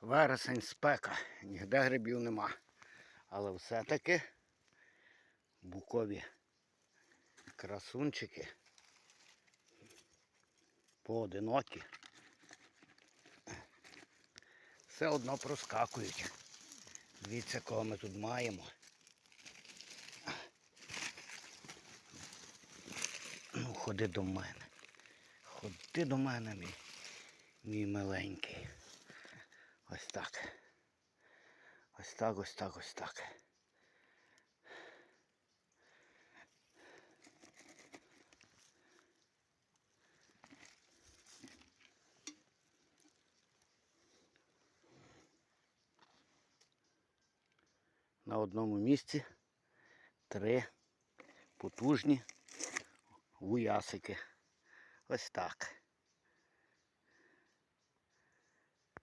Вересень спека, ніде грибів нема. Але все-таки букові красунчики поодинокі. Все одно проскакують. Дивіться, кого ми тут маємо. Ну, ходи до мене. Ходи до мене, мій, мій миленький. Ось так. Ось так, ось так, ось так. На одному місці три потужні вуясики. Ось так.